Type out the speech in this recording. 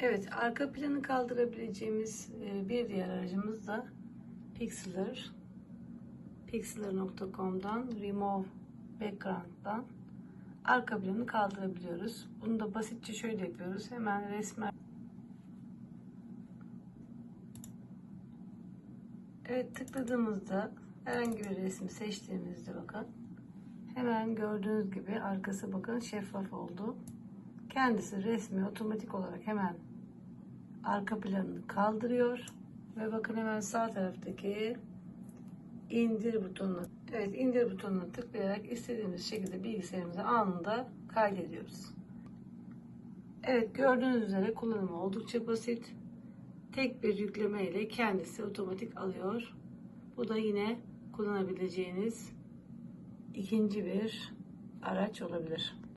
Evet, arka planı kaldırabileceğimiz e, bir diğer aracımız da Pixlr. Pixlr.com'dan Remove Background'dan arka planı kaldırabiliyoruz. Bunu da basitçe şöyle yapıyoruz. Hemen resmen Evet tıkladığımızda herhangi bir resmi seçtiğimizde bakın hemen gördüğünüz gibi arkası bakın şeffaf oldu. Kendisi resmi otomatik olarak hemen arka planını kaldırıyor ve bakın hemen sağ taraftaki indir butonuna evet indir butonuna tıklayarak istediğimiz şekilde bilgisayarımıza anında kaydediyoruz. Evet gördüğünüz üzere kullanımı oldukça basit. Tek bir yükleme ile kendisi otomatik alıyor. Bu da yine kullanabileceğiniz ikinci bir araç olabilir.